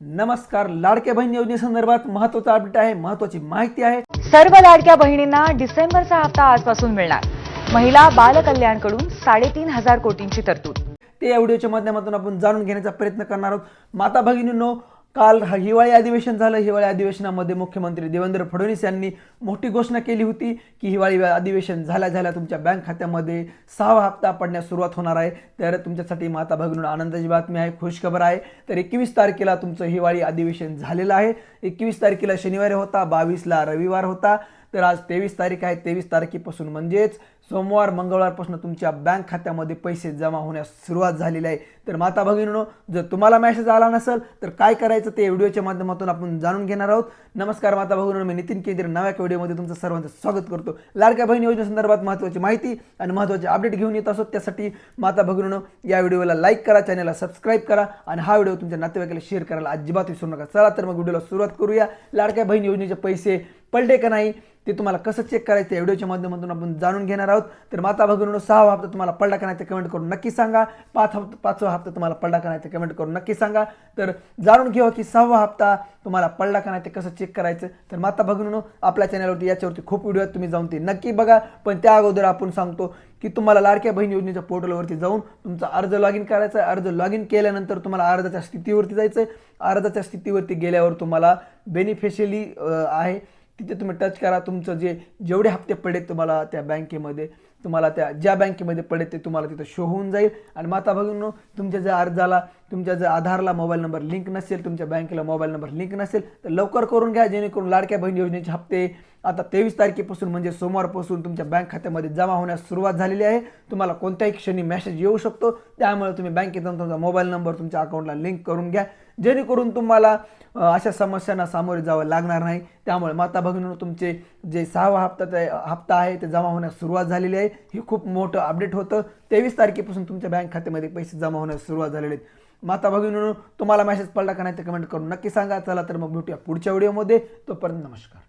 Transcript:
नमस्कार लाडक्या बहीण योजनेसंदर्भात महत्त्वाचा अपडेट आहे महत्वाची माहिती आहे. सर्व लाडक्या बहिणींना डिसेंबरचा हप्ता आजपासून मिळणार. महिला बाल कल्याणकडून साडेतीन हजार कोटींची तरतूद. ते या व्हिडिओच्या माध्यमातून आपण जाणून घेण्याचा प्रयत्न करणार आहोत. माता भगिनींनो काल हिवाळी अधिवेशन झालं. हिवाळी अधिवेशनामध्ये मुख्यमंत्री देवेंद्र फडणवीस यांनी मोठी घोषणा केली होती की हिवाळी अधिवेशन झाल्या झाल्या तुमच्या बँक खात्यामध्ये सहावा हप्ता पडण्यास सुरुवात होणार आहे. तर तुमच्यासाठी माता भगिनी आनंदाची बातमी आहे. खुशखबर आहे. तर एकवीस तारखेला तुमचं हिवाळी अधिवेशन झालेलं आहे. एकवीस तारखेला शनिवारी होता. बावीसला रविवार होता. तर आज तेवीस तारीख आहे. तेवीस तारखेपासून म्हणजेच सोमवार मंगळवारपासून तुमच्या बँक खात्यामध्ये पैसे जमा होण्यास सुरुवात झालेली आहे. तर माता भगिनीनो जर तुम्हाला मेसेज आला नसेल तर काय करायचं ते व्हिडिओच्या माध्यमातून आपण जाणून घेणार आहोत. नमस्कार माता भगिनीनो मी नितीन केंद्र. नव्या व्हिडिओमध्ये तुमचं सर्वांचं स्वागत करतो. लाडक्या बहीण योजनेसंदर्भात महत्त्वाची माहिती आणि महत्त्वाचे अपडेट घेऊन येत असो त्यासाठी माता भगिनीनो या व्हिडिओला लाईक करा चॅनलला सबस्क्राईब करा आणि हा व्हिडिओ तुमच्या नातेवाईकाला शेअर करायला अजिबात विसरू नका. चला तर मग व्हिडिओला सुरुवात करूया. लाडक्या बहीण योजनेचे पैसे पडले का नाही ते तुम्हाला कसं चेक करायचं या व्हिडिओच्या माध्यमातून आपण जाणून घेणार आहोत. तर माता भगिनीनो सहावा हप्ता तुम्हाला पडला का नाही ते कमेंट करून नक्की सांगा. पाच हप्ता पाचवा हप्ता तुम्हाला पडला का नाही ते कमेंट करून नक्की सांगा. तर जाणून घेऊ की सहावा हप्ता तुम्हाला पडला का नाही ते कसं चेक करायचं. तर माता भगिनीनो आपल्या चॅनलवरती याच्यावरती खूप व्हिडिओ आहेत तुम्ही जाऊन ते नक्की बघा. पण त्या अगोदर आपण सांगतो की तुम्हाला लाडक्या बहीण योजनेच्या पोर्टलवरती जाऊन तुमचा अर्ज लॉग इन करायचा आहे. अर्ज लॉग इन केल्यानंतर तुम्हाला अर्जाच्या स्थितीवरती जायचं आहे. अर्जाच्या स्थितीवरती गेल्यावर तुम्हाला बेनिफिशियली आहे. तिथे तुम्ही टच करा. तुमचं जे जेवढे हप्ते पडेल तुम्हाला त्या बँकेमध्ये तुम्हाला त्या ज्या बँकेमध्ये पडेल ते तुम्हाला तिथं शो होऊन जाईल. आणि माता भगिनो तुमच्या जर अर्जाला तुमच्या जर आधारला मोबाईल नंबर लिंक नसेल तुमच्या बँकेला मोबाईल नंबर लिंक नसेल तर लवकर करून घ्या जेणेकरून लाडक्या बहीण योजनेचे हप्ते आता तेवीस तारखेपासून म्हणजे सोमवारपासून तुमच्या बँक खात्यामध्ये जमा होण्यास सुरुवात झालेली आहे. तुम्हाला कोणत्याही क्षणी मेसेज येऊ शकतो. त्यामुळे तुम्ही बँकेत जाऊन तुमचा मोबाईल नंबर तुमच्या अकाउंटला लिंक करून घ्या. जेणेकरून तुम्हाला अशा समस्यांना सामोरे जावं लागणार नाही. त्यामुळे माता भगिनीनं तुमचे जे सहावा हप्ता ते हप्ता आहे ते जमा होण्यास सुरुवात झालेली आहे. हे खूप मोठं अपडेट होतं. तेवीस तारखेपासून तुमच्या बँक खात्यामध्ये पैसे जमा होण्यास सुरुवात झालेले आहेत. माता भगिनीनं तुम्हाला मेसेज पडला का नाही ते कमेंट करून नक्की सांगा. चला तर मग भेटूया पुढच्या व्हिडिओमध्ये तोपर्यंत नमस्कार.